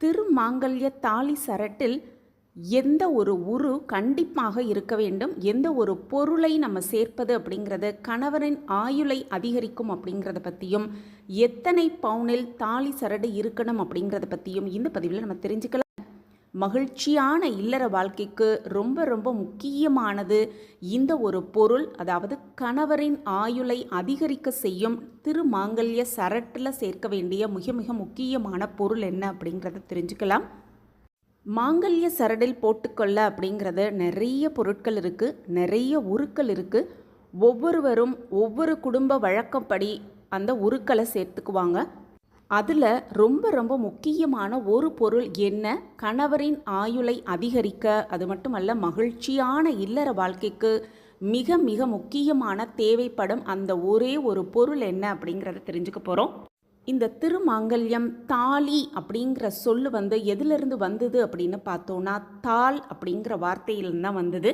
திருமாங்கல்ய தாலி சரட்டில் எந்த ஒரு உரு கண்டிப்பாக இருக்க வேண்டும்? எந்த ஒரு பொருளை நம்ம சேர்ப்பது அப்படிங்கிறது கணவரின் ஆயுளை அதிகரிக்கும் அப்படிங்கிறத பற்றியும் எத்தனை பவுனில் தாலி சரடு இருக்கணும் அப்படிங்கிறத பற்றியும் இந்த பதிவில் நம்ம தெரிஞ்சுக்கலாம். மகிழ்ச்சியான இல்லற வாழ்க்கைக்கு ரொம்ப ரொம்ப முக்கியமானது இந்த ஒரு பொருள். அதாவது கணவரின் ஆயுளை அதிகரிக்க செய்யும் திருமாங்கல்ய சரட்டில் சேர்க்க வேண்டிய மிக மிக முக்கியமான பொருள் என்ன அப்படிங்கிறத தெரிஞ்சுக்கலாம். மாங்கல்ய சரடில் போட்டுக்கொள்ள அப்படிங்கிறது நிறைய பொருட்கள் இருக்குது நிறைய உருக்கள் இருக்குது ஒவ்வொருவரும் ஒவ்வொரு குடும்ப வழக்கப்படி அந்த உருக்களை சேர்த்துக்குவாங்க. அதில் ரொம்ப ரொம்ப முக்கியமான ஒரு பொருள் என்ன? கணவரின் ஆயுளை அதிகரிக்க அது மட்டுமல்ல மகிழ்ச்சியான இல்லற வாழ்க்கைக்கு மிக மிக முக்கியமான தேவைப்படும் அந்த ஒரே ஒரு பொருள் என்ன அப்படிங்கிறத தெரிஞ்சுக்க போகிறோம் இந்த திருமாங்கல்யம் தாலி அப்படிங்கிற சொல்லு வந்து எதிலிருந்து வந்தது அப்படின்னு பார்த்தோன்னா தால் அப்படிங்கிற வார்த்தையிலிருந்து தான் வந்தது.